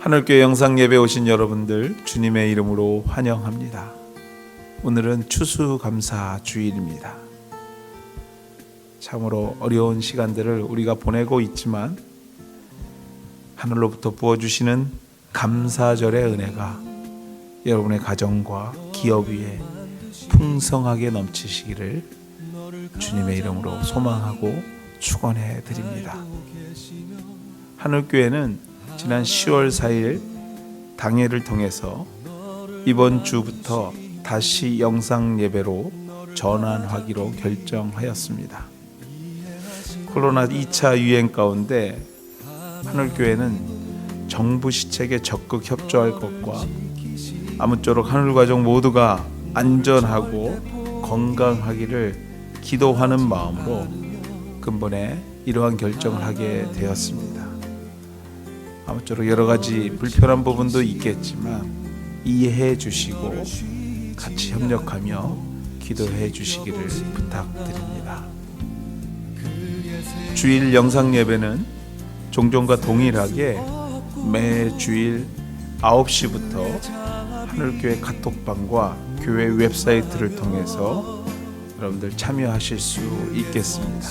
하늘교회 영상 예배 오신 여러분들 주님의 이름으로 환영합니다. 오늘은 추수감사 주일입니다. 참으로 어려운 시간들을 우리가 보내고 있지만 하늘로부터 부어주시는 감사절의 은혜가 여러분의 가정과 기업 위에 풍성하게 넘치시기를 주님의 이름으로 소망하고 축원해 드립니다. 하늘교회는 지난 10월 4일 당회를 통해서 이번 주부터 다시 영상 예배로 전환하기로 결정하였습니다. 코로나 2차 유행 가운데 하늘교회는 정부 시책에 적극 협조할 것과 아무쪼록 하늘가족 모두가 안전하고 건강하기를 기도하는 마음으로 근본에 이러한 결정을 하게 되었습니다. 아무쪼록 여러 가지 불편한 부분도 있겠지만 이해해 주시고 같이 협력하며 기도해 주시기를 부탁드립니다. 주일 영상 예배는 종종과 동일하게 매 주일 9시부터 하늘교회 카톡방과 교회 웹사이트를 통해서 여러분들 참여하실 수 있겠습니다.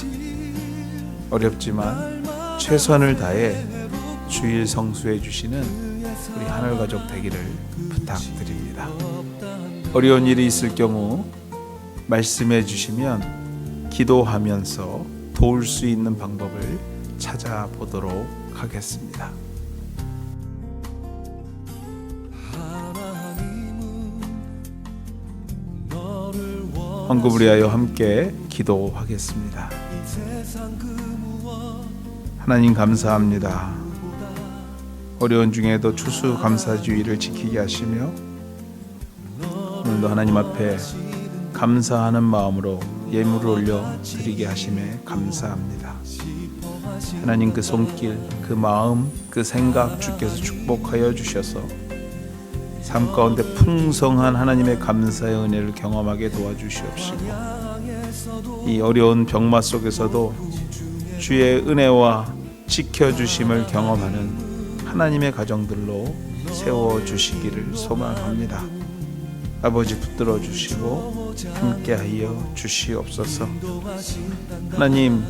어렵지만 최선을 다해 주일 성수해 주시는 우리 하늘 가족 되기를 부탁드립니다. 어려운 일이 있을 경우 말씀해 주시면 기도하면서 도울 수 있는 방법을 찾아보도록 하겠습니다. 헌금을 위하여 함께 기도하겠습니다. 하나님 감사합니다. 어려운 중에도 추수 감사주의를 지키게 하시며 오늘도 하나님 앞에 감사하는 마음으로 예물을 올려 드리게 하심에 감사합니다. 하나님 그 손길, 그 마음, 그 생각 주께서 축복하여 주셔서 삶 가운데 풍성한 하나님의 감사의 은혜를 경험하게 도와주시옵시고 이 어려운 병마 속에서도 주의 은혜와 지켜주심을 경험하는 하나님의 가정들로 세워 주시기를 소망합니다. 아버지 붙들어 주시고 함께하여 주시옵소서. 하나님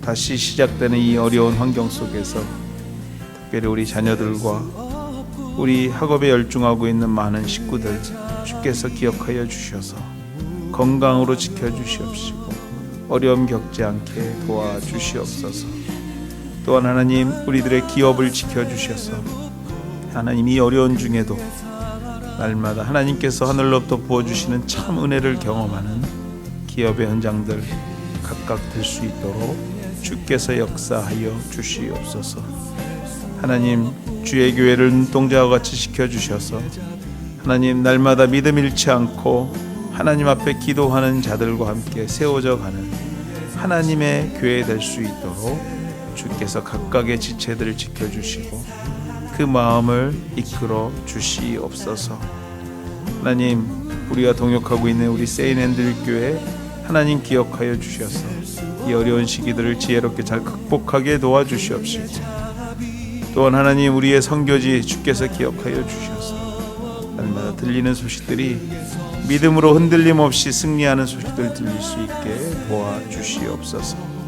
다시 시작되는 이 어려운 환경 속에서 특별히 우리 자녀들과 우리 학업에 열중하고 있는 많은 식구들 주께서 기억하여 주셔서 건강으로 지켜 주시옵시고 어려움 겪지 않게 도와 주시옵소서. 또한 하나님 우리들의 기업을 지켜 주셔서 하나님 이 어려운 중에도 날마다 하나님께서 하늘로부터 부어 주시는 참 은혜를 경험하는 기업의 현장들 각각 될 수 있도록 주께서 역사하여 주시옵소서. 하나님 주의 교회를 눈동자와 같이 지켜 주셔서 하나님 날마다 믿음 잃지 않고 하나님 앞에 기도하는 자들과 함께 세워져 가는 하나님의 교회 될 수 있도록 주께서 각각의 지체들을 지켜 주시고 그 마음을 이끌어 주시옵소서. 하나님 우리가 동역하고 있는 우리 세인앤들 교회 하나님 기억하여 주셔서 이 어려운 시기들을 지혜롭게 잘 극복하게 도와주시옵시고 또한 하나님 우리의 선교지 주께서 기억하여 주셔서 날마다 들리는 소식들이 믿음으로 흔들림 없이 승리하는 소식들 들릴 수 있게 도와주시옵소서.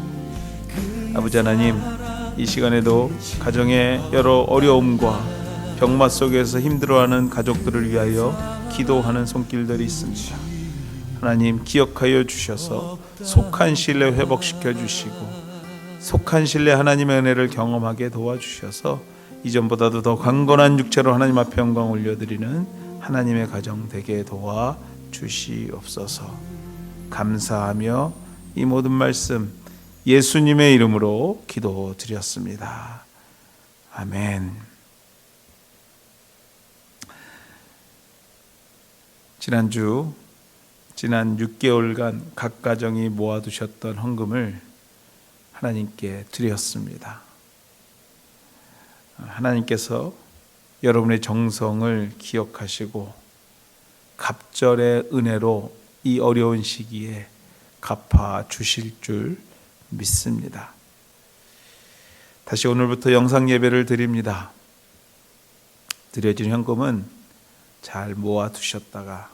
아버지 하나님 이 시간에도 가정의 여러 어려움과 병마 속에서 힘들어하는 가족들을 위하여 기도하는 손길들이 있습니다. 하나님 기억하여 주셔서 속한 신뢰 회복시켜 주시고 속한 신뢰 하나님의 은혜를 경험하게 도와주셔서 이전보다도 더 강건한 육체로 하나님 앞에 영광 올려드리는 하나님의 가정 되게 도와 주시옵소서. 감사하며 이 모든 말씀 예수님의 이름으로 기도드렸습니다. 아멘. 지난주 지난 6개월간 각 가정이 모아두셨던 헌금을 하나님께 드렸습니다. 하나님께서 여러분의 정성을 기억하시고 갑절의 은혜로 이 어려운 시기에 갚아 주실 줄 믿습니다. 다시 오늘부터 영상 예배를 드립니다. 드려진 현금은 잘 모아 두셨다가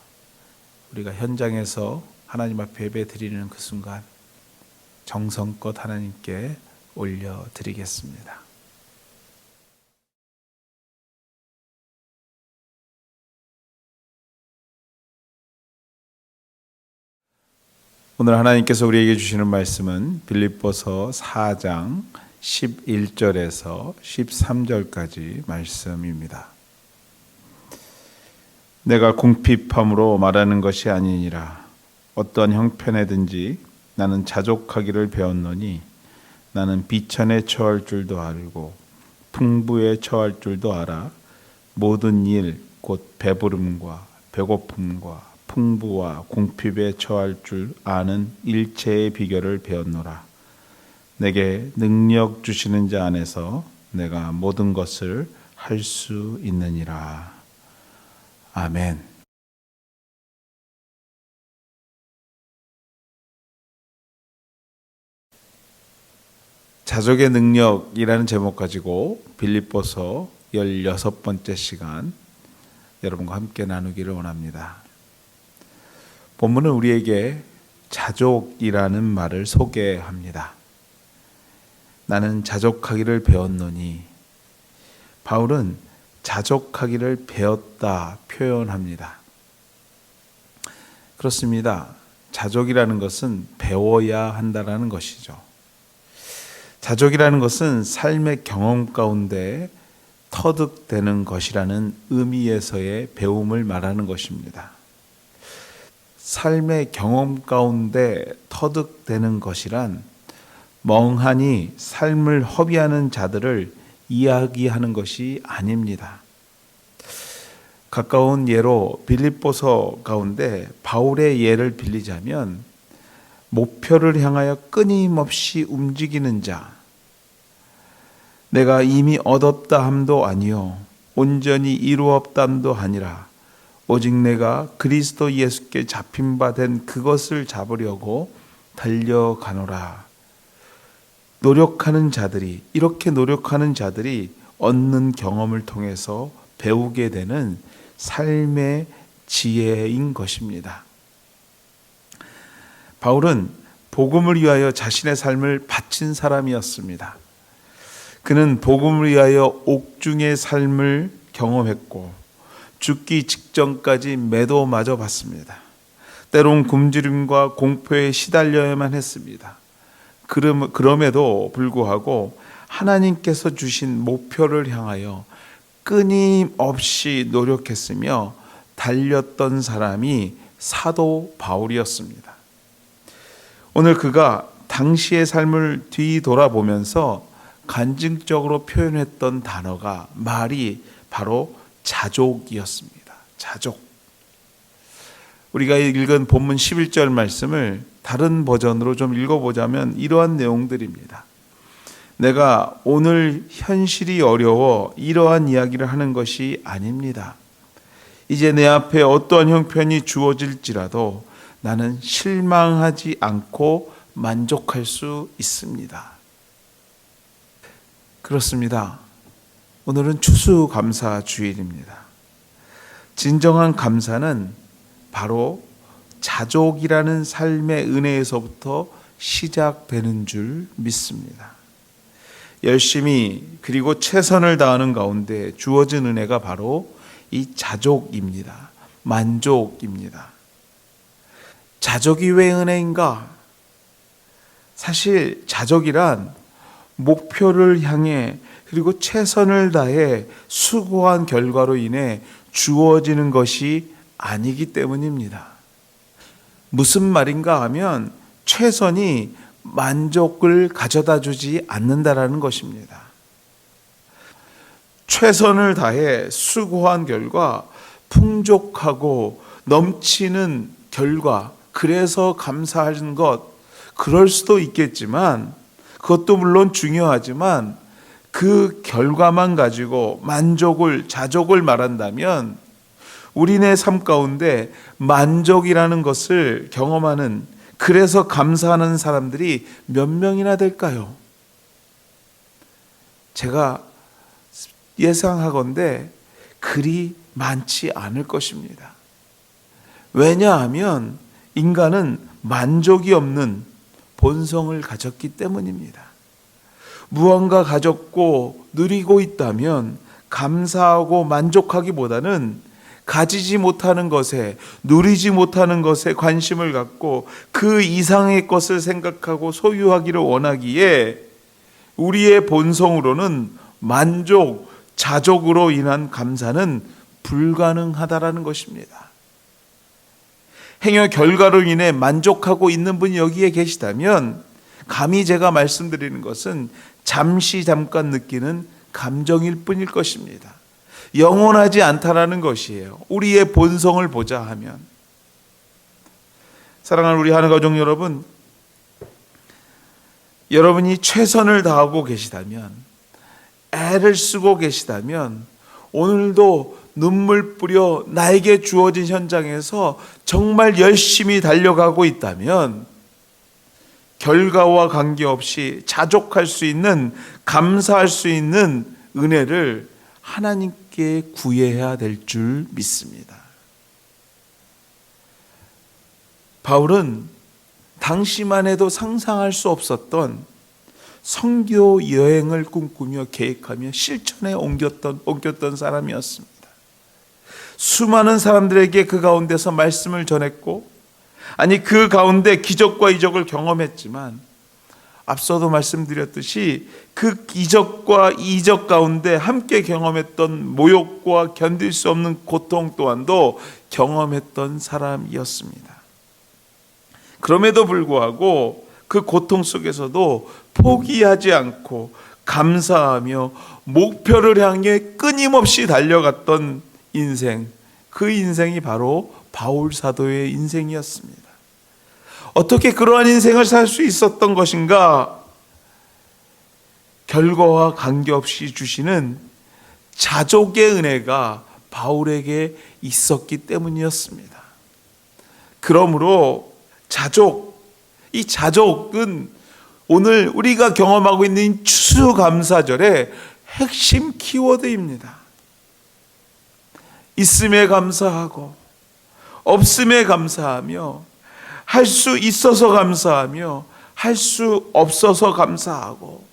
우리가 현장에서 하나님 앞에 예배 드리는 그 순간 정성껏 하나님께 올려 드리겠습니다. 오늘 하나님께서 우리에게 주시는 말씀은 빌립보서 4장 11절에서 13절까지 말씀입니다. 내가 궁핍함으로 말하는 것이 아니니라 어떤 형편에든지 나는 자족하기를 배웠노니 나는 비천에 처할 줄도 알고 풍부에 처할 줄도 알아 모든 일 곧 배부름과 배고픔과 풍부와 궁핍에 처할 줄 아는 일체의 비결을 배웠노라. 내게 능력 주시는 자 안에서 내가 모든 것을 할 수 있느니라. 아멘. 자족의 능력이라는 제목 가지고 빌립보서 16번째 시간 여러분과 함께 나누기를 원합니다. 본문은 우리에게 자족이라는 말을 소개합니다. 나는 자족하기를 배웠노니 바울은 자족하기를 배웠다 표현합니다. 그렇습니다. 자족이라는 것은 배워야 한다라는 것이죠. 자족이라는 것은 삶의 경험 가운데 터득되는 것이라는 의미에서의 배움을 말하는 것입니다. 삶의 경험 가운데 터득되는 것이란 멍하니 삶을 허비하는 자들을 이야기하는 것이 아닙니다. 가까운 예로 빌립보서 가운데 바울의 예를 빌리자면 목표를 향하여 끊임없이 움직이는 자, 내가 이미 얻었다 함도 아니요 온전히 이루었담도 아니라 오직 내가 그리스도 예수께 잡힌 바 된 그것을 잡으려고 달려가노라. 노력하는 자들이 이렇게 노력하는 자들이 얻는 경험을 통해서 배우게 되는 삶의 지혜인 것입니다. 바울은 복음을 위하여 자신의 삶을 바친 사람이었습니다. 그는 복음을 위하여 옥중의 삶을 경험했고 죽기 직전까지 매도마저 받습니다. 때론 굶주림과 공포에 시달려야만 했습니다. 그럼에도 불구하고 하나님께서 주신 목표를 향하여 끊임없이 노력했으며 달렸던 사람이 사도 바울이었습니다. 오늘 그가 당시의 삶을 뒤돌아보면서 간증적으로 표현했던 단어가 말이 바로 자족이었습니다. 자족. 우리가 읽은 본문 11절 말씀을 다른 버전으로 좀 읽어보자면 이러한 내용들입니다. 내가 오늘 현실이 어려워 이러한 이야기를 하는 것이 아닙니다. 이제 내 앞에 어떠한 형편이 주어질지라도 나는 실망하지 않고 만족할 수 있습니다. 그렇습니다. 오늘은 추수감사 주일입니다. 진정한 감사는 바로 자족이라는 삶의 은혜에서부터 시작되는 줄 믿습니다. 열심히 그리고 최선을 다하는 가운데 주어진 은혜가 바로 이 자족입니다. 만족입니다. 자족이 왜 은혜인가? 사실 자족이란 목표를 향해 그리고 최선을 다해 수고한 결과로 인해 주어지는 것이 아니기 때문입니다. 무슨 말인가 하면 최선이 만족을 가져다 주지 않는다라는 것입니다. 최선을 다해 수고한 결과 풍족하고 넘치는 결과, 그래서 감사하는 것, 그럴 수도 있겠지만, 그것도 물론 중요하지만, 그 결과만 가지고 만족을, 자족을 말한다면, 우리네 삶 가운데 만족이라는 것을 경험하는 그래서 감사하는 사람들이 몇 명이나 될까요? 제가 예상하건대 그리 많지 않을 것입니다. 왜냐하면 인간은 만족이 없는 본성을 가졌기 때문입니다. 무언가 가졌고 누리고 있다면 감사하고 만족하기보다는 가지지 못하는 것에 누리지 못하는 것에 관심을 갖고 그 이상의 것을 생각하고 소유하기를 원하기에 우리의 본성으로는 만족, 자족으로 인한 감사는 불가능하다라는 것입니다. 행여 결과로 인해 만족하고 있는 분이 여기에 계시다면 감히 제가 말씀드리는 것은 잠시 잠깐 느끼는 감정일 뿐일 것입니다. 영원하지 않다라는 것이에요. 우리의 본성을 보자 하면. 사랑하는 우리 하늘 가족 여러분, 여러분이 최선을 다하고 계시다면, 애를 쓰고 계시다면, 오늘도 눈물 뿌려 나에게 주어진 현장에서 정말 열심히 달려가고 있다면, 결과와 관계없이 자족할 수 있는, 감사할 수 있는 은혜를 하나님께 구해야 될 줄 믿습니다. 바울은 당시만 해도 상상할 수 없었던 성교 여행을 꿈꾸며 계획하며 실천에 옮겼던, 옮겼던 사람이었습니다. 수많은 사람들에게 그 가운데서 말씀을 전했고, 아니, 그 가운데 기적과 이적을 경험했지만, 앞서도 말씀드렸듯이 그 기적과 이적 가운데 함께 경험했던 모욕과 견딜 수 없는 고통 또한도 경험했던 사람이었습니다. 그럼에도 불구하고 그 고통 속에서도 포기하지 않고 감사하며 목표를 향해 끊임없이 달려갔던 인생, 그 인생이 바로 바울 사도의 인생이었습니다. 어떻게 그러한 인생을 살 수 있었던 것인가? 결과와 관계없이 주시는 자족의 은혜가 바울에게 있었기 때문이었습니다. 그러므로 자족, 이 자족은 오늘 우리가 경험하고 있는 추수감사절의 핵심 키워드입니다. 있음에 감사하고 없음에 감사하며 할 수 있어서 감사하며 할 수 없어서 감사하고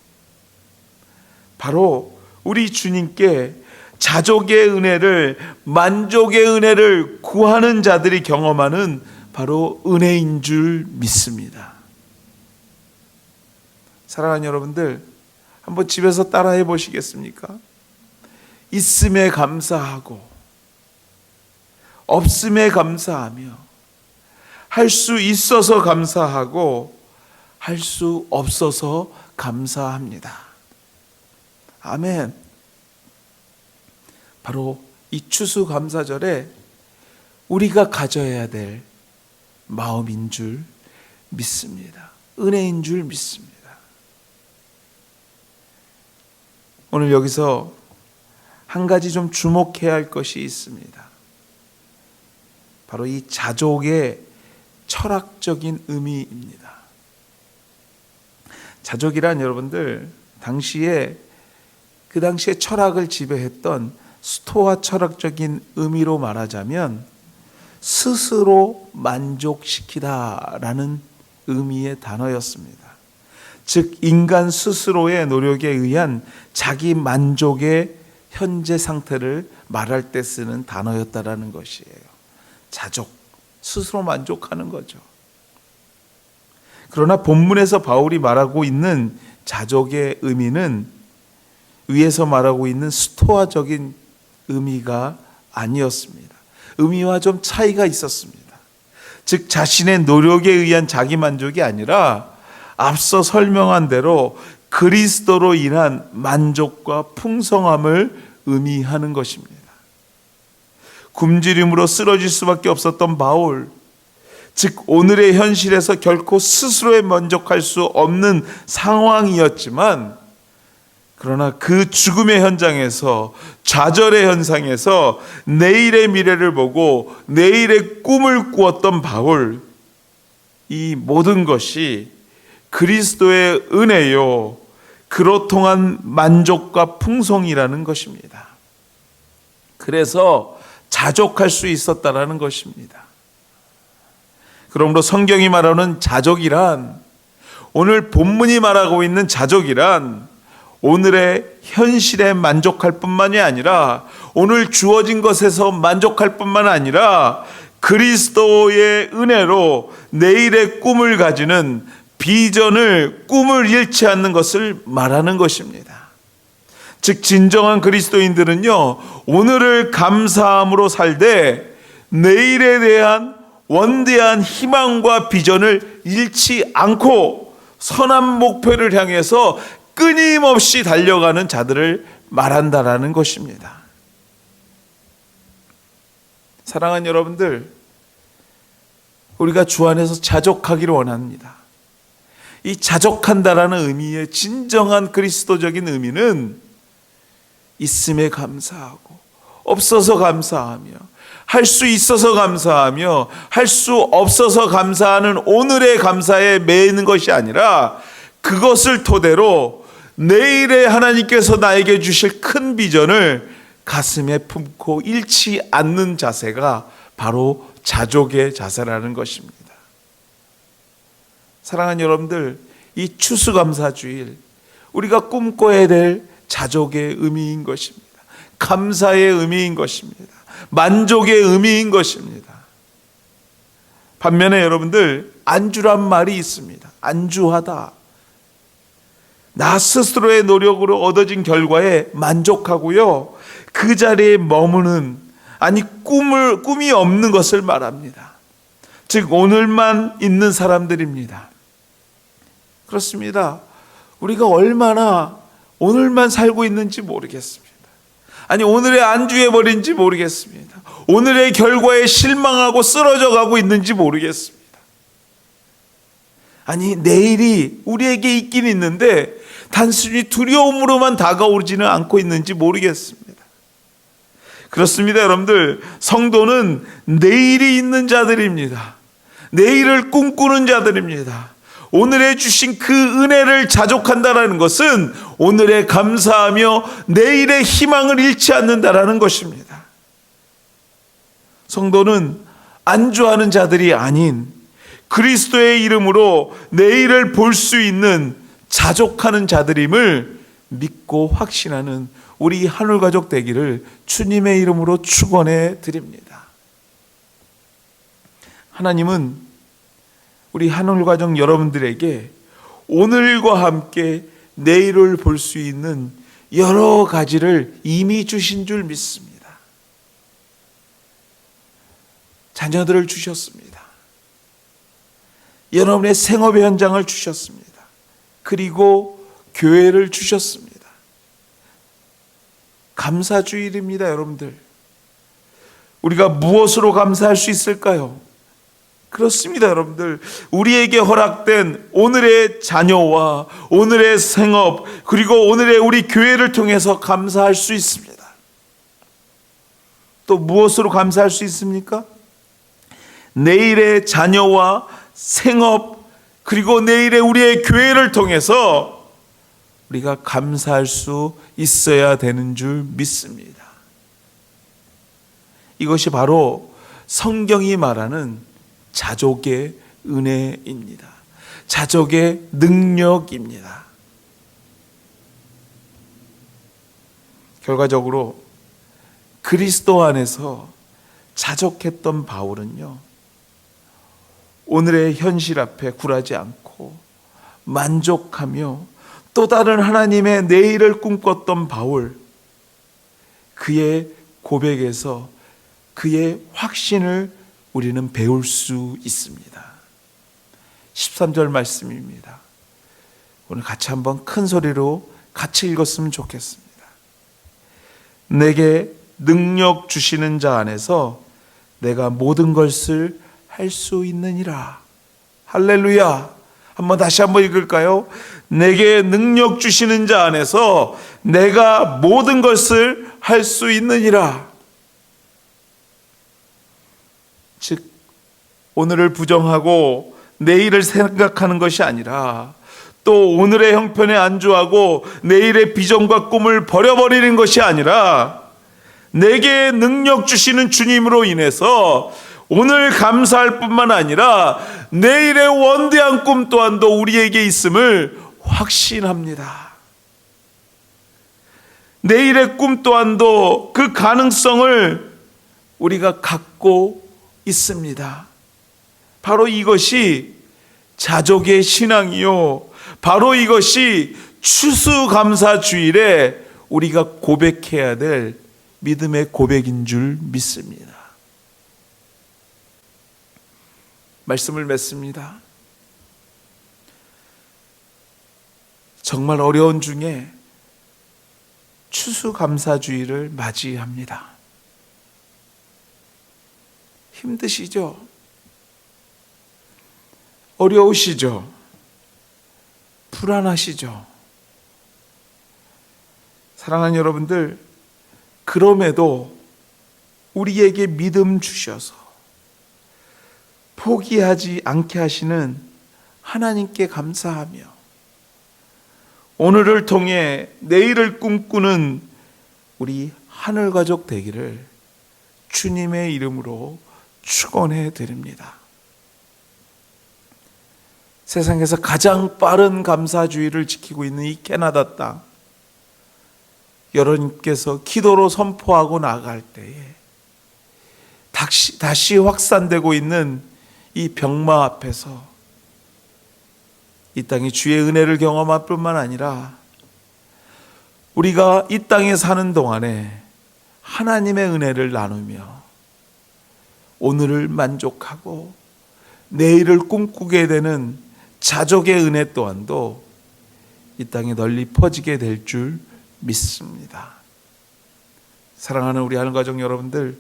바로 우리 주님께 자족의 은혜를 만족의 은혜를 구하는 자들이 경험하는 바로 은혜인 줄 믿습니다. 사랑하는 여러분들 한번 집에서 따라해 보시겠습니까? 있음에 감사하고 없음에 감사하며 할 수 있어서 감사하고 할 수 없어서 감사합니다. 아멘. 바로 이 추수 감사절에 우리가 가져야 될 마음인 줄 믿습니다. 은혜인 줄 믿습니다. 오늘 여기서 한 가지 좀 주목해야 할 것이 있습니다. 바로 이 자족의 철학적인 의미입니다. 자족이란 여러분들 당시에 그 당시에 철학을 지배했던 스토아 철학적인 의미로 말하자면 스스로 만족시키다라는 의미의 단어였습니다. 즉 인간 스스로의 노력에 의한 자기 만족의 현재 상태를 말할 때 쓰는 단어였다라는 것이에요. 자족, 스스로 만족하는 거죠. 그러나 본문에서 바울이 말하고 있는 자족의 의미는 위에서 말하고 있는 스토아적인 의미가 아니었습니다. 의미와 좀 차이가 있었습니다. 즉 자신의 노력에 의한 자기 만족이 아니라 앞서 설명한 대로 그리스도로 인한 만족과 풍성함을 의미하는 것입니다. 굶주림으로 쓰러질 수밖에 없었던 바울, 즉 오늘의 현실에서 결코 스스로에 만족할 수 없는 상황이었지만 그러나 그 죽음의 현장에서 좌절의 현상에서 내일의 미래를 보고 내일의 꿈을 꾸었던 바울 이 모든 것이 그리스도의 은혜요 그로 통한 만족과 풍성이라는 것입니다. 그래서 자족할 수 있었다라는 것입니다. 그러므로 성경이 말하는 자족이란 오늘 본문이 말하고 있는 자족이란 오늘의 현실에 만족할 뿐만이 아니라 오늘 주어진 것에서 만족할 뿐만 아니라 그리스도의 은혜로 내일의 꿈을 가지는 비전을 꿈을 잃지 않는 것을 말하는 것입니다. 즉 진정한 그리스도인들은요 오늘을 감사함으로 살되 내일에 대한 원대한 희망과 비전을 잃지 않고 선한 목표를 향해서 끊임없이 달려가는 자들을 말한다라는 것입니다. 사랑하는 여러분들, 우리가 주 안에서 자족하기를 원합니다. 이 자족한다라는 의미의 진정한 그리스도적인 의미는 있음에 감사하고 없어서 감사하며 할 수 있어서 감사하며 할 수 없어서 감사하는 오늘의 감사에 매이는 것이 아니라 그것을 토대로 내일에 하나님께서 나에게 주실 큰 비전을 가슴에 품고 잃지 않는 자세가 바로 자족의 자세라는 것입니다. 사랑하는 여러분들, 이 추수감사주일 우리가 꿈꿔야 될 자족의 의미인 것입니다. 감사의 의미인 것입니다. 만족의 의미인 것입니다. 반면에 여러분들 안주란 말이 있습니다. 안주하다. 나 스스로의 노력으로 얻어진 결과에 만족하고요. 그 자리에 머무는 아니 꿈을 꿈이 없는 것을 말합니다. 즉 오늘만 있는 사람들입니다. 그렇습니다. 우리가 얼마나 오늘만 살고 있는지 모르겠습니다. 아니 오늘의 안주해 버린지 모르겠습니다. 오늘의 결과에 실망하고 쓰러져 가고 있는지 모르겠습니다. 아니 내일이 우리에게 있긴 있는데 단순히 두려움으로만 다가오지는 않고 있는지 모르겠습니다. 그렇습니다, 여러분들. 성도는 내일이 있는 자들입니다. 내일을 꿈꾸는 자들입니다. 오늘에 주신 그 은혜를 자족한다라는 것은 오늘에 감사하며 내일의 희망을 잃지 않는다라는 것입니다. 성도는 안주하는 자들이 아닌 그리스도의 이름으로 내일을 볼 수 있는 자족하는 자들임을 믿고 확신하는 우리 하늘 가족 되기를 주님의 이름으로 축원해 드립니다. 하나님은 우리 하늘 가족 여러분들에게 오늘과 함께 내일을 볼 수 있는 여러 가지를 이미 주신 줄 믿습니다. 자녀들을 주셨습니다. 여러분의 생업의 현장을 주셨습니다. 그리고 교회를 주셨습니다. 감사주일입니다, 여러분들. 우리가 무엇으로 감사할 수 있을까요? 그렇습니다, 여러분들. 우리에게 허락된 오늘의 자녀와 오늘의 생업, 그리고 오늘의 우리 교회를 통해서 감사할 수 있습니다. 또 무엇으로 감사할 수 있습니까? 내일의 자녀와 생업, 그리고 내일의 우리의 교회를 통해서 우리가 감사할 수 있어야 되는 줄 믿습니다. 이것이 바로 성경이 말하는 자족의 은혜입니다. 자족의 능력입니다. 결과적으로 그리스도 안에서 자족했던 바울은요, 오늘의 현실 앞에 굴하지 않고 만족하며 또 다른 하나님의 내일을 꿈꿨던 바울, 그의 고백에서 그의 확신을 우리는 배울 수 있습니다. 13절 말씀입니다. 오늘 같이 한번 큰 소리로 같이 읽었으면 좋겠습니다. 내게 능력 주시는 자 안에서 내가 모든 것을 할 수 있느니라. 할렐루야. 한번 다시 한번 읽을까요? 내게 능력 주시는 자 안에서 내가 모든 것을 할 수 있느니라. 즉, 오늘을 부정하고 내일을 생각하는 것이 아니라 또 오늘의 형편에 안주하고 내일의 비전과 꿈을 버려버리는 것이 아니라 내게 능력 주시는 주님으로 인해서 오늘 감사할 뿐만 아니라 내일의 원대한 꿈 또한도 우리에게 있음을 확신합니다. 내일의 꿈 또한도 그 가능성을 우리가 갖고 있습니다. 바로 이것이 자족의 신앙이요. 바로 이것이 추수감사 주일에 우리가 고백해야 될 믿음의 고백인 줄 믿습니다. 말씀을 맺습니다. 정말 어려운 중에 추수감사주의를 맞이합니다. 힘드시죠? 어려우시죠? 불안하시죠? 사랑하는 여러분들, 그럼에도 우리에게 믿음 주셔서 포기하지 않게 하시는 하나님께 감사하며 오늘을 통해 내일을 꿈꾸는 우리 하늘 가족 되기를 주님의 이름으로 축원해 드립니다. 세상에서 가장 빠른 감사주의를 지키고 있는 이 캐나다 땅 여러분께서 기도로 선포하고 나갈 때에 다시, 다시 확산되고 있는 이 병마 앞에서 이 땅이 주의 은혜를 경험할 뿐만 아니라 우리가 이 땅에 사는 동안에 하나님의 은혜를 나누며 오늘을 만족하고 내일을 꿈꾸게 되는 자족의 은혜 또한도 이 땅에 널리 퍼지게 될 줄 믿습니다. 사랑하는 우리 하늘 가족 여러분들,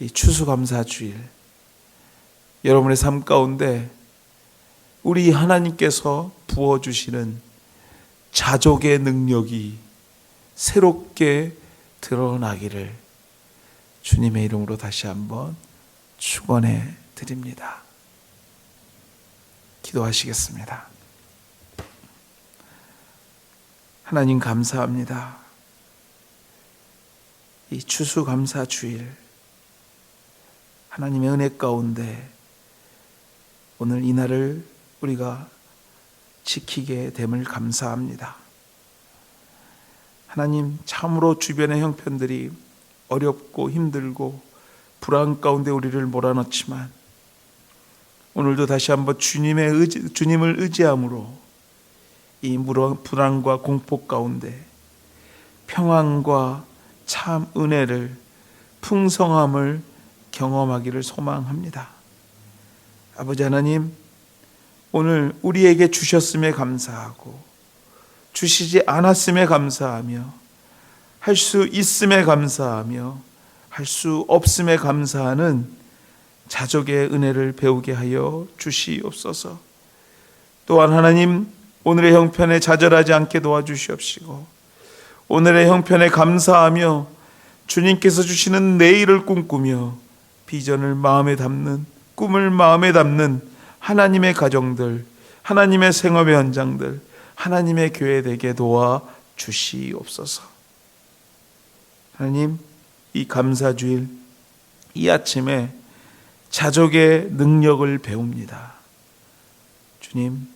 이 추수감사 주일, 여러분의 삶 가운데 우리 하나님께서 부어주시는 자족의 능력이 새롭게 드러나기를 주님의 이름으로 다시 한번 축원해 드립니다. 기도하시겠습니다. 하나님 감사합니다. 이 추수감사 주일 하나님의 은혜 가운데 오늘 이 날을 우리가 지키게 됨을 감사합니다. 하나님 참으로 주변의 형편들이 어렵고 힘들고 불안 가운데 우리를 몰아넣지만 오늘도 다시 한번 주님의 의지, 주님을 의지함으로 이 불안과 공포 가운데 평안과 참 은혜를 풍성함을 경험하기를 소망합니다. 아버지 하나님, 오늘 우리에게 주셨음에 감사하고 주시지 않았음에 감사하며 할 수 있음에 감사하며 할 수 없음에 감사하는 자족의 은혜를 배우게 하여 주시옵소서. 또한 하나님 오늘의 형편에 좌절하지 않게 도와주시옵시고 오늘의 형편에 감사하며 주님께서 주시는 내일을 꿈꾸며 비전을 마음에 담는 꿈을 마음에 담는 하나님의 가정들, 하나님의 생업의 현장들, 하나님의 교회 되게 도와 주시옵소서. 하나님, 이 감사주일, 이 아침에 자족의 능력을 배웁니다. 주님,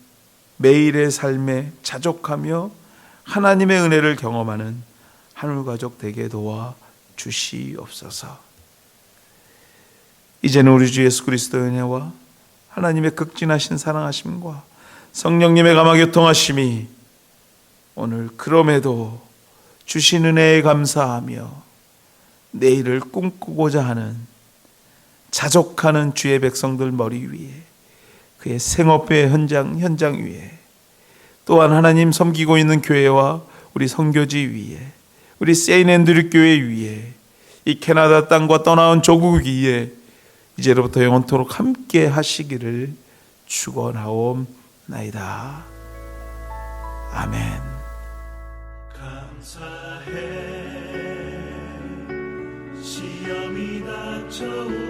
매일의 삶에 자족하며 하나님의 은혜를 경험하는 하늘 가족 되게 도와 주시옵소서. 이제는 우리 주 예수 그리스도의 은혜와 하나님의 극진하신 사랑하심과 성령님의 감화 교통하심이 오늘 그럼에도 주신 은혜에 감사하며 내일을 꿈꾸고자 하는 자족하는 주의 백성들 머리 위에 그의 생업의 현장 현장 위에 또한 하나님 섬기고 있는 교회와 우리 선교지 위에 우리 세인앤드류 교회 위에 이 캐나다 땅과 떠나온 조국 위에 이제로부터 영원토록 함께 하시기를 축원하옵나이다. 아멘. so